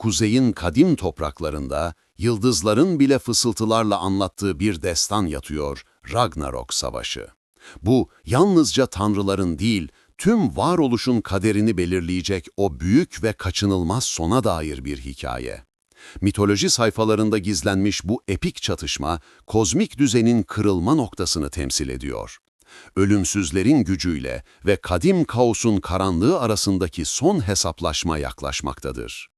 kuzeyin kadim topraklarında yıldızların bile fısıltılarla anlattığı bir destan yatıyor, Ragnarok Savaşı. Bu yalnızca tanrıların değil, tüm varoluşun kaderini belirleyecek o büyük ve kaçınılmaz sona dair bir hikaye. Mitoloji sayfalarında gizlenmiş bu epik çatışma, kozmik düzenin kırılma noktasını temsil ediyor. Ölümsüzlerin gücüyle ve kadim kaosun karanlığı arasındaki son hesaplaşma yaklaşmaktadır.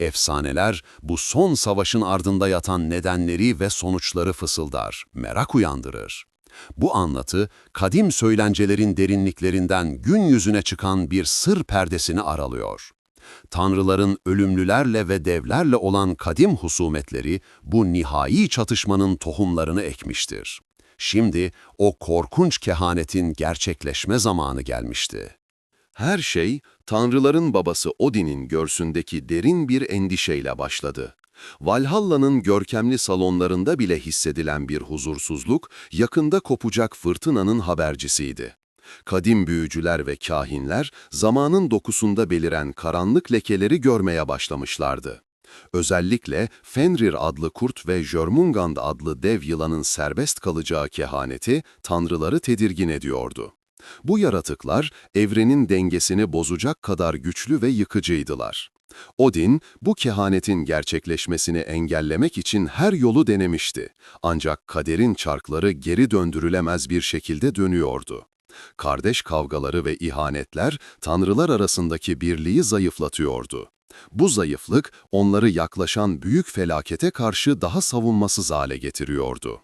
Efsaneler bu son savaşın ardında yatan nedenleri ve sonuçları fısıldar, merak uyandırır. Bu anlatı, kadim söylencelerin derinliklerinden gün yüzüne çıkan bir sır perdesini aralıyor. Tanrıların ölümlülerle ve devlerle olan kadim husumetleri bu nihai çatışmanın tohumlarını ekmiştir. Şimdi o korkunç kehanetin gerçekleşme zamanı gelmişti. Her şey, tanrıların babası Odin'in görsündeki derin bir endişeyle başladı. Valhalla'nın görkemli salonlarında bile hissedilen bir huzursuzluk, yakında kopacak fırtınanın habercisiydi. Kadim büyücüler ve kahinler, zamanın dokusunda beliren karanlık lekeleri görmeye başlamışlardı. Özellikle Fenrir adlı kurt ve Jörmungand adlı dev yılanın serbest kalacağı kehaneti tanrıları tedirgin ediyordu. Bu yaratıklar evrenin dengesini bozacak kadar güçlü ve yıkıcıydılar. Odin, bu kehanetin gerçekleşmesini engellemek için her yolu denemişti. Ancak kaderin çarkları geri döndürülemez bir şekilde dönüyordu. Kardeş kavgaları ve ihanetler tanrılar arasındaki birliği zayıflatıyordu. Bu zayıflık onları yaklaşan büyük felakete karşı daha savunmasız hale getiriyordu.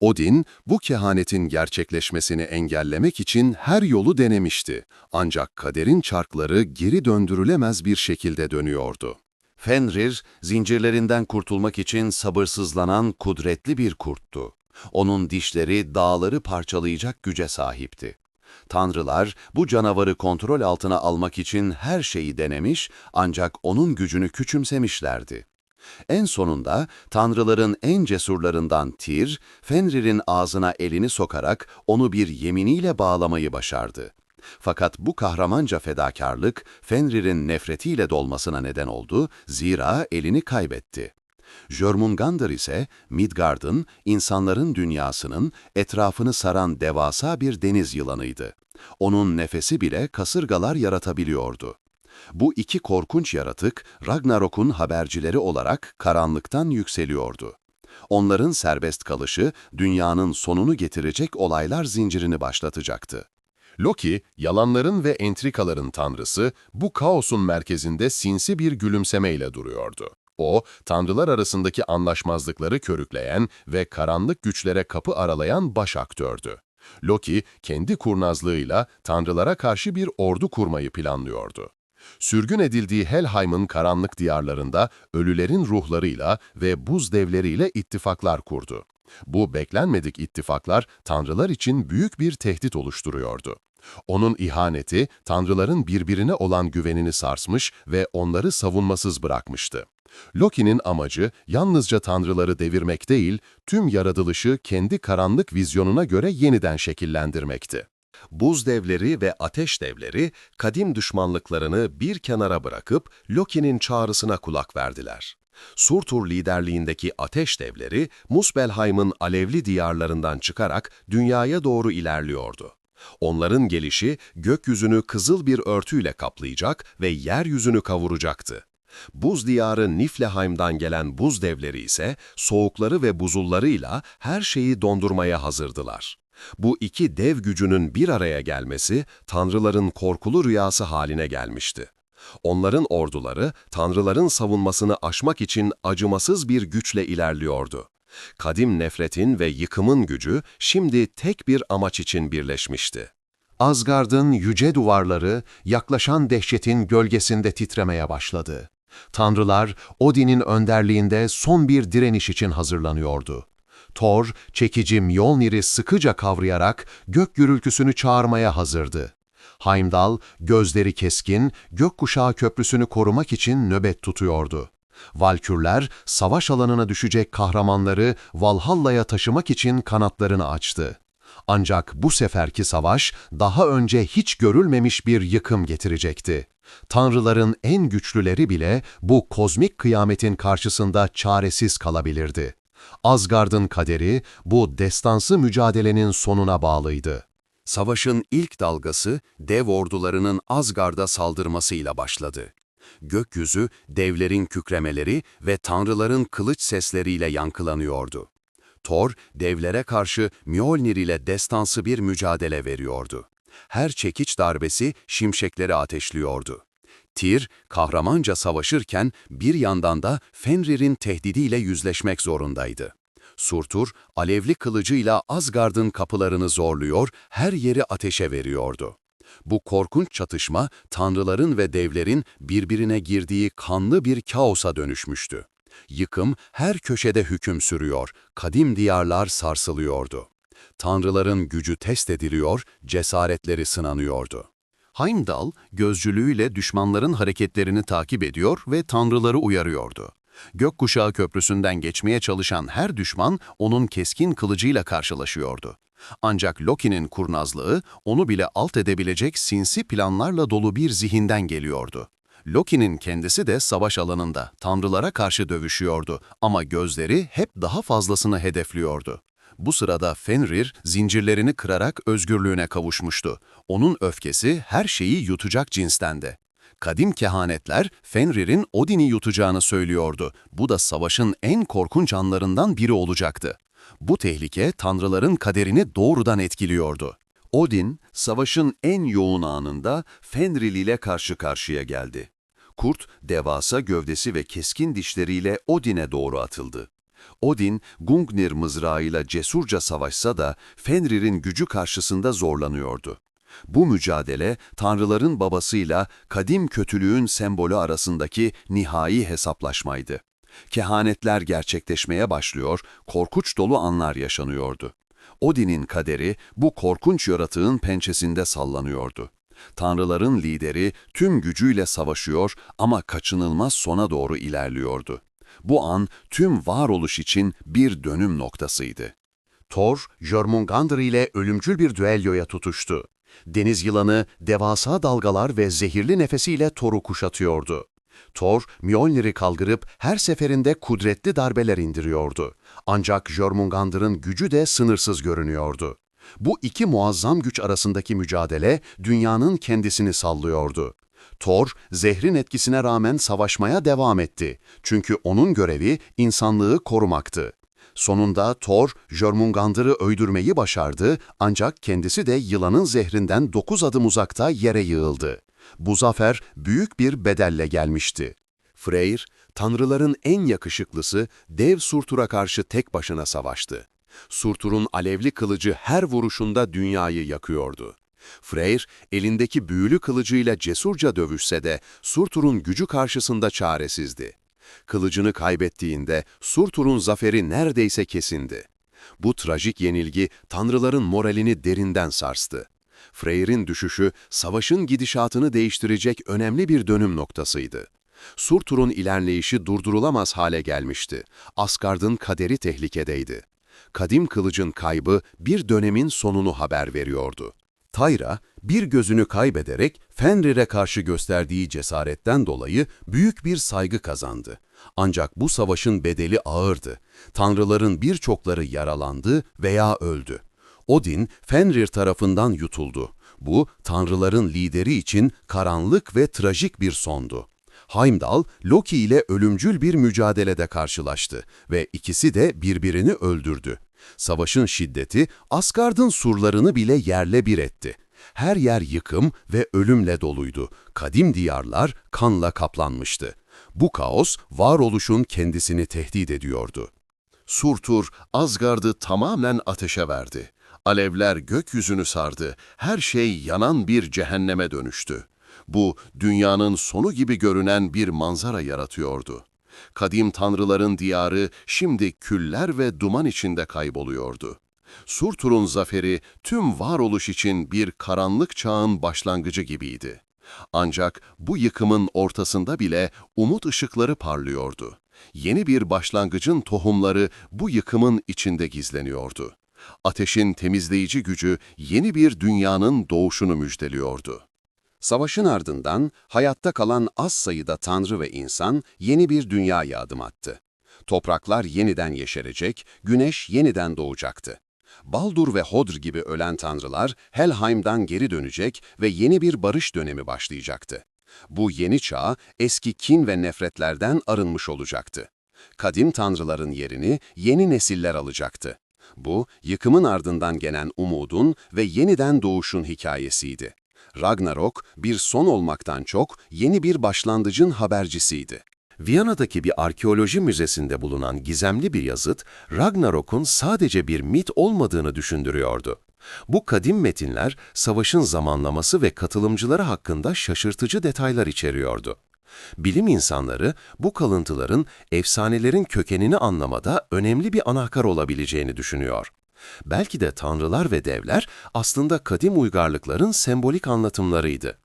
Odin, bu kehanetin gerçekleşmesini engellemek için her yolu denemişti. Ancak kaderin çarkları geri döndürülemez bir şekilde dönüyordu. Fenrir, zincirlerinden kurtulmak için sabırsızlanan kudretli bir kurttu. Onun dişleri dağları parçalayacak güce sahipti. Tanrılar bu canavarı kontrol altına almak için her şeyi denemiş ancak onun gücünü küçümsemişlerdi. En sonunda tanrıların en cesurlarından Tyr, Fenrir'in ağzına elini sokarak onu bir yeminiyle bağlamayı başardı. Fakat bu kahramanca fedakarlık Fenrir'in nefretiyle dolmasına neden oldu, zira elini kaybetti. Jörmungandr ise Midgard'ın, insanların dünyasının etrafını saran devasa bir deniz yılanıydı. Onun nefesi bile kasırgalar yaratabiliyordu. Bu iki korkunç yaratık Ragnarok'un habercileri olarak karanlıktan yükseliyordu. Onların serbest kalışı dünyanın sonunu getirecek olaylar zincirini başlatacaktı. Loki, yalanların ve entrikaların tanrısı, bu kaosun merkezinde sinsi bir gülümsemeyle duruyordu. O, tanrılar arasındaki anlaşmazlıkları körükleyen ve karanlık güçlere kapı aralayan baş aktördü. Loki, kendi kurnazlığıyla tanrılara karşı bir ordu kurmayı planlıyordu. Sürgün edildiği Helheim'ın karanlık diyarlarında ölülerin ruhlarıyla ve buz devleriyle ittifaklar kurdu. Bu beklenmedik ittifaklar tanrılar için büyük bir tehdit oluşturuyordu. Onun ihaneti tanrıların birbirine olan güvenini sarsmış ve onları savunmasız bırakmıştı. Loki'nin amacı yalnızca tanrıları devirmek değil, tüm yaratılışı kendi karanlık vizyonuna göre yeniden şekillendirmekti. Buz devleri ve ateş devleri kadim düşmanlıklarını bir kenara bırakıp Loki'nin çağrısına kulak verdiler. Surtur liderliğindeki ateş devleri Muspelheim'ın alevli diyarlarından çıkarak dünyaya doğru ilerliyordu. Onların gelişi gökyüzünü kızıl bir örtüyle kaplayacak ve yeryüzünü kavuracaktı. Buz diyarı Niflheim'dan gelen buz devleri ise soğukları ve buzullarıyla her şeyi dondurmaya hazırdılar. Bu iki dev gücünün bir araya gelmesi tanrıların korkulu rüyası haline gelmişti. Onların orduları tanrıların savunmasını aşmak için acımasız bir güçle ilerliyordu. Kadim nefretin ve yıkımın gücü şimdi tek bir amaç için birleşmişti. Asgard'ın yüce duvarları yaklaşan dehşetin gölgesinde titremeye başladı. Tanrılar Odin'in önderliğinde son bir direniş için hazırlanıyordu. Thor, çekici Mjolnir'i sıkıca kavrayarak gök gürültüsünü çağırmaya hazırdı. Heimdall, gözleri keskin, gökkuşağı köprüsünü korumak için nöbet tutuyordu. Valkürler, savaş alanına düşecek kahramanları Valhalla'ya taşımak için kanatlarını açtı. Ancak bu seferki savaş daha önce hiç görülmemiş bir yıkım getirecekti. Tanrıların en güçlüleri bile bu kozmik kıyametin karşısında çaresiz kalabilirdi. Asgard'ın kaderi bu destansı mücadelenin sonuna bağlıydı. Savaşın ilk dalgası dev ordularının Asgard'a saldırmasıyla başladı. Gökyüzü devlerin kükremeleri ve tanrıların kılıç sesleriyle yankılanıyordu. Thor, devlere karşı Mjolnir ile destansı bir mücadele veriyordu. Her çekiç darbesi şimşekleri ateşliyordu. Tyr, kahramanca savaşırken bir yandan da Fenrir'in tehdidiyle yüzleşmek zorundaydı. Surtur, alevli kılıcıyla Asgard'ın kapılarını zorluyor, her yeri ateşe veriyordu. Bu korkunç çatışma, tanrıların ve devlerin birbirine girdiği kanlı bir kaosa dönüşmüştü. Yıkım her köşede hüküm sürüyor, kadim diyarlar sarsılıyordu. Tanrıların gücü test ediliyor, cesaretleri sınanıyordu. Heimdall, gözcülüğüyle düşmanların hareketlerini takip ediyor ve tanrıları uyarıyordu. Gökkuşağı köprüsünden geçmeye çalışan her düşman onun keskin kılıcıyla karşılaşıyordu. Ancak Loki'nin kurnazlığı onu bile alt edebilecek sinsi planlarla dolu bir zihinden geliyordu. Loki'nin kendisi de savaş alanında tanrılara karşı dövüşüyordu ama gözleri hep daha fazlasını hedefliyordu. Bu sırada Fenrir zincirlerini kırarak özgürlüğüne kavuşmuştu. Onun öfkesi her şeyi yutacak cinstendi. Kadim kehanetler Fenrir'in Odin'i yutacağını söylüyordu. Bu da savaşın en korkunç anlarından biri olacaktı. Bu tehlike tanrıların kaderini doğrudan etkiliyordu. Odin, savaşın en yoğun anında Fenrir ile karşı karşıya geldi. Kurt, devasa gövdesi ve keskin dişleriyle Odin'e doğru atıldı. Odin, Gungnir mızrağıyla cesurca savaşsa da Fenrir'in gücü karşısında zorlanıyordu. Bu mücadele, tanrıların babasıyla kadim kötülüğün sembolü arasındaki nihai hesaplaşmaydı. Kehanetler gerçekleşmeye başlıyor, korkunç dolu anlar yaşanıyordu. Odin'in kaderi bu korkunç yaratığın pençesinde sallanıyordu. Tanrıların lideri tüm gücüyle savaşıyor ama kaçınılmaz sona doğru ilerliyordu. Bu an tüm varoluş için bir dönüm noktasıydı. Thor, Jörmungandr ile ölümcül bir düelloya tutuştu. Deniz yılanı devasa dalgalar ve zehirli nefesiyle Thor'u kuşatıyordu. Thor, Mjolnir'i kaldırıp her seferinde kudretli darbeler indiriyordu. Ancak Jörmungandr'ın gücü de sınırsız görünüyordu. Bu iki muazzam güç arasındaki mücadele dünyanın kendisini sallıyordu. Thor, zehrin etkisine rağmen savaşmaya devam etti. Çünkü onun görevi insanlığı korumaktı. Sonunda Thor, Jörmungandr'ı öldürmeyi başardı ancak kendisi de yılanın zehrinden dokuz adım uzakta yere yığıldı. Bu zafer büyük bir bedelle gelmişti. Freyr, tanrıların en yakışıklısı dev Surtur'a karşı tek başına savaştı. Surtur'un alevli kılıcı her vuruşunda dünyayı yakıyordu. Freyr, elindeki büyülü kılıcıyla cesurca dövüşse de Surtur'un gücü karşısında çaresizdi. Kılıcını kaybettiğinde Surtur'un zaferi neredeyse kesindi. Bu trajik yenilgi tanrıların moralini derinden sarstı. Freyr'in düşüşü savaşın gidişatını değiştirecek önemli bir dönüm noktasıydı. Surtur'un ilerleyişi durdurulamaz hale gelmişti. Asgard'ın kaderi tehlikedeydi. Kadim kılıcın kaybı bir dönemin sonunu haber veriyordu. Tayra, bir gözünü kaybederek Fenrir'e karşı gösterdiği cesaretten dolayı büyük bir saygı kazandı. Ancak bu savaşın bedeli ağırdı. Tanrıların birçokları yaralandı veya öldü. Odin, Fenrir tarafından yutuldu. Bu, tanrıların lideri için karanlık ve trajik bir sondu. Heimdall, Loki ile ölümcül bir mücadelede karşılaştı ve ikisi de birbirini öldürdü. Savaşın şiddeti Asgard'ın surlarını bile yerle bir etti. Her yer yıkım ve ölümle doluydu. Kadim diyarlar kanla kaplanmıştı. Bu kaos varoluşun kendisini tehdit ediyordu. Surtur, Asgard'ı tamamen ateşe verdi. Alevler gökyüzünü sardı, her şey yanan bir cehenneme dönüştü. Bu, dünyanın sonu gibi görünen bir manzara yaratıyordu. Kadim tanrıların diyarı şimdi küller ve duman içinde kayboluyordu. Surtur'un zaferi tüm varoluş için bir karanlık çağın başlangıcı gibiydi. Ancak bu yıkımın ortasında bile umut ışıkları parlıyordu. Yeni bir başlangıcın tohumları bu yıkımın içinde gizleniyordu. Ateşin temizleyici gücü yeni bir dünyanın doğuşunu müjdeliyordu. Savaşın ardından hayatta kalan az sayıda tanrı ve insan yeni bir dünyaya adım attı. Topraklar yeniden yeşerecek, güneş yeniden doğacaktı. Baldur ve Hodr gibi ölen tanrılar Helheim'dan geri dönecek ve yeni bir barış dönemi başlayacaktı. Bu yeni çağ eski kin ve nefretlerden arınmış olacaktı. Kadim tanrıların yerini yeni nesiller alacaktı. Bu, yıkımın ardından gelen umudun ve yeniden doğuşun hikayesiydi. Ragnarok, bir son olmaktan çok yeni bir başlangıcın habercisiydi. Viyana'daki bir arkeoloji müzesinde bulunan gizemli bir yazıt, Ragnarok'un sadece bir mit olmadığını düşündürüyordu. Bu kadim metinler, savaşın zamanlaması ve katılımcıları hakkında şaşırtıcı detaylar içeriyordu. Bilim insanları bu kalıntıların efsanelerin kökenini anlamada önemli bir anahtar olabileceğini düşünüyor. Belki de tanrılar ve devler aslında kadim uygarlıkların sembolik anlatımlarıydı.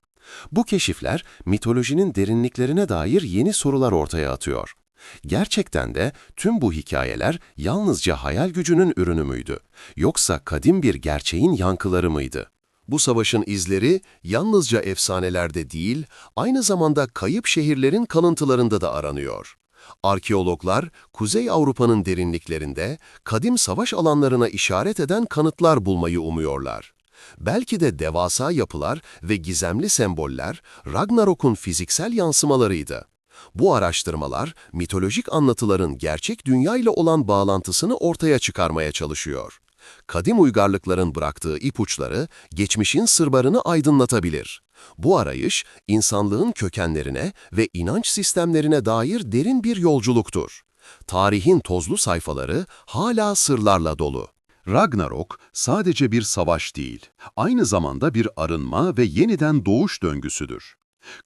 Bu keşifler mitolojinin derinliklerine dair yeni sorular ortaya atıyor. Gerçekten de tüm bu hikayeler yalnızca hayal gücünün ürünü müydü? Yoksa kadim bir gerçeğin yankıları mıydı? Bu savaşın izleri yalnızca efsanelerde değil, aynı zamanda kayıp şehirlerin kalıntılarında da aranıyor. Arkeologlar, Kuzey Avrupa'nın derinliklerinde kadim savaş alanlarına işaret eden kanıtlar bulmayı umuyorlar. Belki de devasa yapılar ve gizemli semboller Ragnarok'un fiziksel yansımalarıydı. Bu araştırmalar, mitolojik anlatıların gerçek dünya ile olan bağlantısını ortaya çıkarmaya çalışıyor. Kadim uygarlıkların bıraktığı ipuçları, geçmişin sırlarını aydınlatabilir. Bu arayış, insanlığın kökenlerine ve inanç sistemlerine dair derin bir yolculuktur. Tarihin tozlu sayfaları hala sırlarla dolu. Ragnarok sadece bir savaş değil, aynı zamanda bir arınma ve yeniden doğuş döngüsüdür.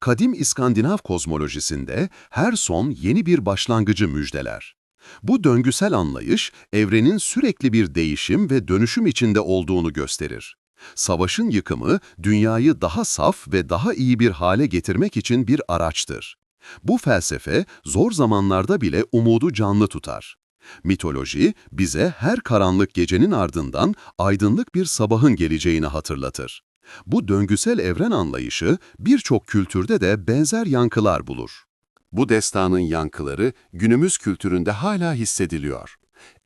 Kadim İskandinav kozmolojisinde her son yeni bir başlangıcı müjdeler. Bu döngüsel anlayış, evrenin sürekli bir değişim ve dönüşüm içinde olduğunu gösterir. Savaşın yıkımı, dünyayı daha saf ve daha iyi bir hale getirmek için bir araçtır. Bu felsefe, zor zamanlarda bile umudu canlı tutar. Mitoloji, bize her karanlık gecenin ardından aydınlık bir sabahın geleceğini hatırlatır. Bu döngüsel evren anlayışı birçok kültürde de benzer yankılar bulur. Bu destanın yankıları günümüz kültüründe hala hissediliyor.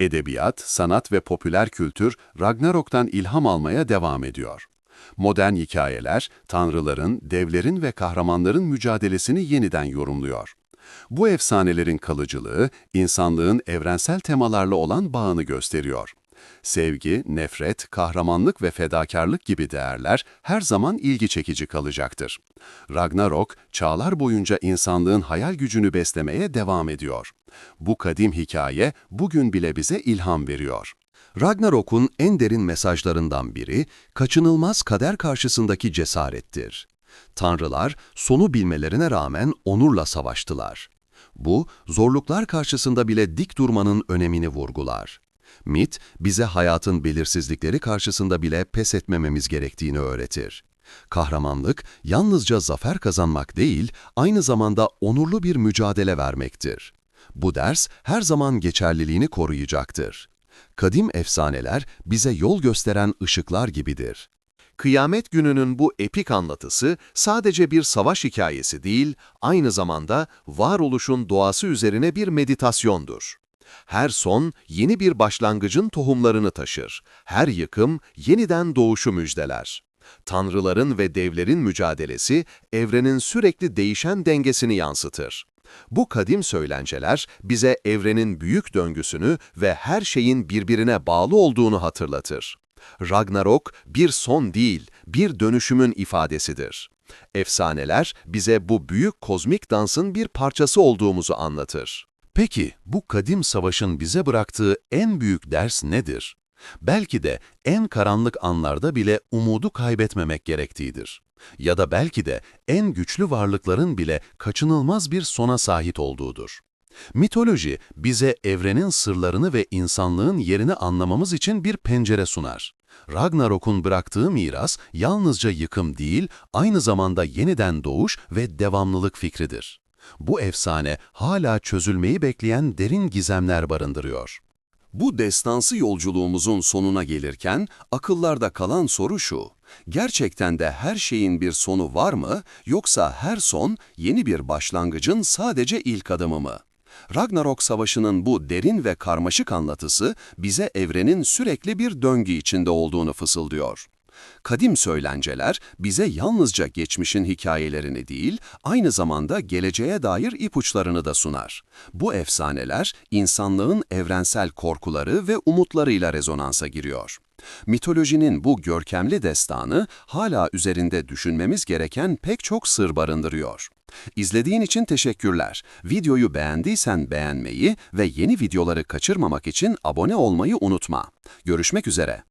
Edebiyat, sanat ve popüler kültür Ragnarok'tan ilham almaya devam ediyor. Modern hikayeler, tanrıların, devlerin ve kahramanların mücadelesini yeniden yorumluyor. Bu efsanelerin kalıcılığı, insanlığın evrensel temalarla olan bağını gösteriyor. Sevgi, nefret, kahramanlık ve fedakarlık gibi değerler her zaman ilgi çekici kalacaktır. Ragnarok, çağlar boyunca insanlığın hayal gücünü beslemeye devam ediyor. Bu kadim hikaye bugün bile bize ilham veriyor. Ragnarok'un en derin mesajlarından biri, kaçınılmaz kader karşısındaki cesarettir. Tanrılar, sonu bilmelerine rağmen onurla savaştılar. Bu, zorluklar karşısında bile dik durmanın önemini vurgular. Mit, bize hayatın belirsizlikleri karşısında bile pes etmememiz gerektiğini öğretir. Kahramanlık, yalnızca zafer kazanmak değil, aynı zamanda onurlu bir mücadele vermektir. Bu ders her zaman geçerliliğini koruyacaktır. Kadim efsaneler bize yol gösteren ışıklar gibidir. Kıyamet gününün bu epik anlatısı sadece bir savaş hikayesi değil, aynı zamanda varoluşun doğası üzerine bir meditasyondur. Her son yeni bir başlangıcın tohumlarını taşır. Her yıkım yeniden doğuşu müjdeler. Tanrıların ve devlerin mücadelesi evrenin sürekli değişen dengesini yansıtır. Bu kadim söylenceler bize evrenin büyük döngüsünü ve her şeyin birbirine bağlı olduğunu hatırlatır. Ragnarok bir son değil, bir dönüşümün ifadesidir. Efsaneler bize bu büyük kozmik dansın bir parçası olduğumuzu anlatır. Peki bu kadim savaşın bize bıraktığı en büyük ders nedir? Belki de en karanlık anlarda bile umudu kaybetmemek gerektiğidir. Ya da belki de en güçlü varlıkların bile kaçınılmaz bir sona sahip olduğudur. Mitoloji bize evrenin sırlarını ve insanlığın yerini anlamamız için bir pencere sunar. Ragnarok'un bıraktığı miras yalnızca yıkım değil, aynı zamanda yeniden doğuş ve devamlılık fikridir. Bu efsane hala çözülmeyi bekleyen derin gizemler barındırıyor. Bu destansı yolculuğumuzun sonuna gelirken akıllarda kalan soru şu. Gerçekten de her şeyin bir sonu var mı yoksa her son yeni bir başlangıcın sadece ilk adımı mı? Ragnarok Savaşı'nın bu derin ve karmaşık anlatısı bize evrenin sürekli bir döngü içinde olduğunu fısıldıyor. Kadim söylenceler bize yalnızca geçmişin hikayelerini değil, aynı zamanda geleceğe dair ipuçlarını da sunar. Bu efsaneler insanlığın evrensel korkuları ve umutlarıyla rezonansa giriyor. Mitolojinin bu görkemli destanı hala üzerinde düşünmemiz gereken pek çok sır barındırıyor. İzlediğin için teşekkürler. Videoyu beğendiysen beğenmeyi ve yeni videoları kaçırmamak için abone olmayı unutma. Görüşmek üzere.